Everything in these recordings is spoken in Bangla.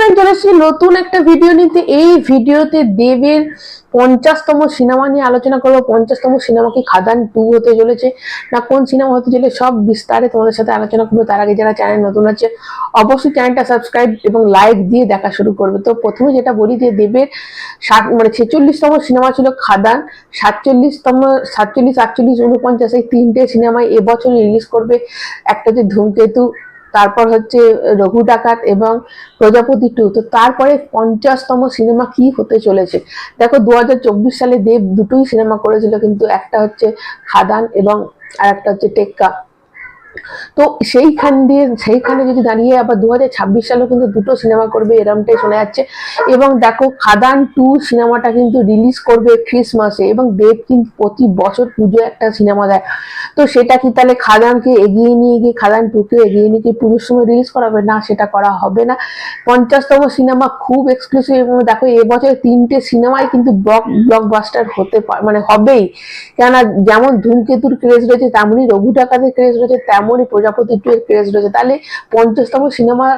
ফ্রেন্ড চলে এসেছি নতুন একটা ভিডিও নিতে, এই ভিডিওতে দেবের পঞ্চাশতম সিনেমা নিয়ে আলোচনা করব। পঞ্চাশতম সিনেমা কি খাদান টু হতে চলেছে, না কোন সিনেমা হতে চলে সব বিস্তারে তোমাদের সাথে আলোচনা করব। তার আগে যারা চ্যানেল নতুন আছে, অবশ্যই চ্যানেলটা সাবস্ক্রাইব এবং লাইক দিয়ে দেখা শুরু করবে। তো প্রথমে যেটা বলি যে দেবের ষাট মানে ছেচল্লিশতম সিনেমা ছিল খাদান, সাতচল্লিশতম, সাতচল্লিশ, আটচল্লিশ উনপঞ্চাশ এই তিনটে সিনেমায় এবছর রিলিজ করবে। একটা হচ্ছে ধূমকেতু তারপর হচ্ছে রঘু ডাকাত এবং প্রজাপতি টু তো তারপরে পঞ্চাশতম সিনেমা কি হতে চলেছে? দেখো দু হাজার চব্বিশ সালে দেব দুটোই সিনেমা করেছিল, কিন্তু একটা হচ্ছে খাদান এবং আর একটা হচ্ছে টেক্কা। তো সেইখান দিয়ে, সেইখানে যদি দাঁড়িয়ে আবার দু হাজার ছাব্বিশ সালেও কিন্তু দুটো সিনেমা করবে, এরমটাই শোনা যাচ্ছে। এবং দেখো, খাদান টু সিনেমাটা কিন্তু রিলিজ করবে ক্রিসমাসে এবং দেব কিন্তু প্রতি বছর পুজো একটা সিনেমা দেয়। তো সেটা কি তাহলে খাদানকে এগিয়ে নিয়ে গিয়ে, খাদান টুকে এগিয়ে নিয়ে গিয়ে পুজোর সময় রিলিজ করাবে? না, সেটা করা হবে না। পঞ্চাশতম সিনেমা খুব এক্সক্লুসিভ এবং দেখো, এবছর তিনটে সিনেমাই কিন্তু ব্লক ব্লকবাস্টার হতে পারে মানে হবেই। কেননা, যেমন ধূমকেতুর ক্রেজ রয়েছে, তেমনই রঘু ডাকাতের ক্রেজ রয়েছে তেমনই প্রজাপতি টু এর ক্রেজ রয়েছে। তাহলে পঞ্চাশতম সিনেমা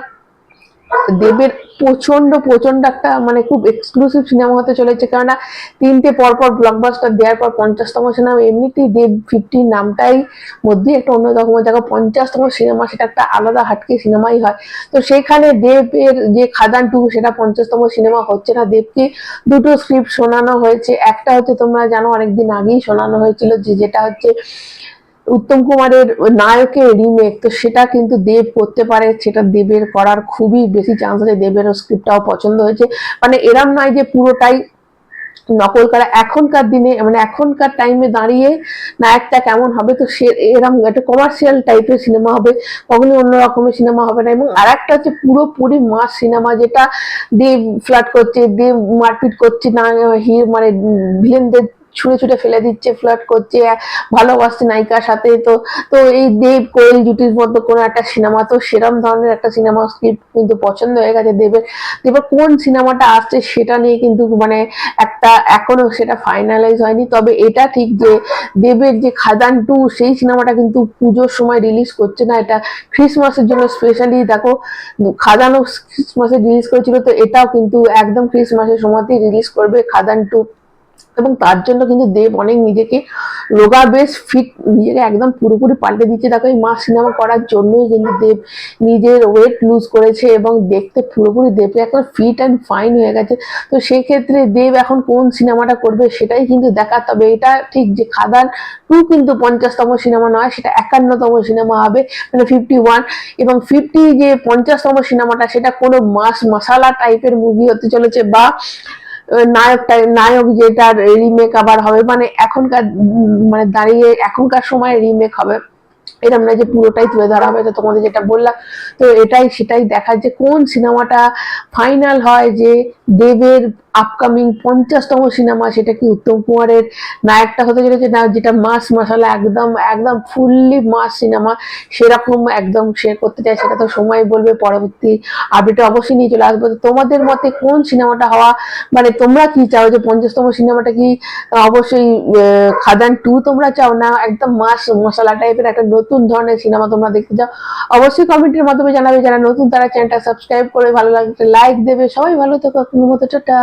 দেবের প্রচণ্ড প্রচণ্ড একটা মানে খুব এক্সক্লুসিভ সিনেমা হতে চলেছে। কেননা তিনটে পরপর ব্লকবাস্টার দেওয়ার পর পঞ্চাশতম সিনেমা এমনিতেই দেব ফিফটি নামটাই মধ্যে একটা অন্য রকমের দেখো, পঞ্চাশতম সিনেমা সেটা একটা আলাদা হাটকে সিনেমাই হয়। তো সেখানে দেবের যে খাদান টু সেটা পঞ্চাশতম সিনেমা হচ্ছে না। দেবকে দুটো স্ক্রিপ্ট শোনানো হয়েছে। একটা হচ্ছে তোমরা জানো, অনেকদিন আগেই শোনানো হয়েছিল যে যেটা হচ্ছে উত্তম কুমারের নায়কের রিমেক তো সেটা কিন্তু দেব করতে পারে, সেটা দেবের করার খুবই বেশি চান্স আছে দেবের স্ক্রিপ্টটাও পছন্দ হয়েছে। মানে এরম নয় যে পুরোটাই নকল করা এখনকার দিনে মানে এখনকার টাইমে দাঁড়িয়ে নায়কটা কেমন হবে, তো সে এরকম একটা কমার্শিয়াল টাইপের সিনেমা হবে কখনো অন্য রকমের সিনেমা হবে না। এবং আর একটা হচ্ছে পুরোপুরি মাস সিনেমা যেটা দেব ফ্ল্যাট করছে, দেব মারপিট করছে, না হির মানে ভিলেনদের ছুঁড়ে ছুঁড়ে ফেলে দিচ্ছে ফ্লার্ট করছে, ভালোবাসছে নায়িকার সাথে। তো তো এই দেব, কোয়েল জুটির মধ্যে কোনো একটা সিনেমা, তো সেরম ধরনের একটা সিনেমা স্ক্রিপ্ট কিন্তু পছন্দ হয়ে গেছে দেবের। দেবের কোন সিনেমাটা আসছে সেটা নিয়ে কিন্তু মানে একটা এখনও সেটা ফাইনালাইজ হয়নি। তবে এটা ঠিক যে দেবের যে খাদান টু, সেই সিনেমাটা কিন্তু পুজোর সময় রিলিজ করছে না। এটা ক্রিসমাসের জন্য স্পেশালি দেখো খাদানও ক্রিসমাসে রিলিজ করেছিল, তো এটাও কিন্তু একদম ক্রিসমাসের সময়তেই রিলিজ করবে খাদান টু। এবং তার জন্য কিন্তু দেব অনেক নিজেকে রোগা বেশ ফিট নিজেকে একদম পুরোপুরি পাল্টে দিচ্ছে। দেখো, এই মা সিনেমা করার জন্যই কিন্তু দেব নিজের ওয়েট লুজ করেছে এবং দেখতে পুরোপুরি দেবকে এখন ফিট অ্যান্ড ফাইন হয়ে গেছে। তো সেক্ষেত্রে দেব এখন কোন সিনেমাটা করবে সেটাই কিন্তু দেখা তবে এটা ঠিক যে খাদান টু কিন্তু পঞ্চাশতম সিনেমা নয়, সেটা একান্নতম সিনেমা হবে মানে ফিফটি ওয়ান এবং ফিফটি যে পঞ্চাশতম সিনেমাটা, সেটা কোনো মাস মশালা টাইপের মুভি হতে চলেছে বা নায়কটা নায়ক যেটার রিমেক আবার হবে মানে এখনকার মানে দাঁড়িয়ে এখনকার সময় রিমেক হবে। এরকম না যে পুরোটাই তুলে ধরা হবে, তো তোমাদের যেটা বললাম, তো এটাই সেটাই দেখা যে কোন সিনেমাটা ফাইনাল হয়, যে দেবের আপকামিং পঞ্চাশতম সিনেমা সেটা কি উত্তম কুমারের নায়কটা হতে চলেছে না, যেটা মাস মশালা একদম একদম ফুললি মাস সিনেমা সেরকম একদম শেয়ার করতে চাই সেটা তো সময় বলবে পরবর্তী আপডেটে অবশ্যই নিয়ে চলে আসব। তোমাদের মতে কোন সিনেমাটা হওয়া মানে তোমরা কি চাও যে পঞ্চাশতম সিনেমাটা কি অবশ্যই খাদান টু তোমরা চাও না, একদম মাস মশলা টাইপের একটা নতুন ধরনের সিনেমা তোমরা দেখতে চাও? অবশ্যই কমেন্টের মাধ্যমে জানাবে, যারা নতুন তারা চ্যানেলটা সাবস্ক্রাইব করে, ভালো লাগছে লাইক দেবে, সবাই ভালো থেকো। কোনো মতো টাটা।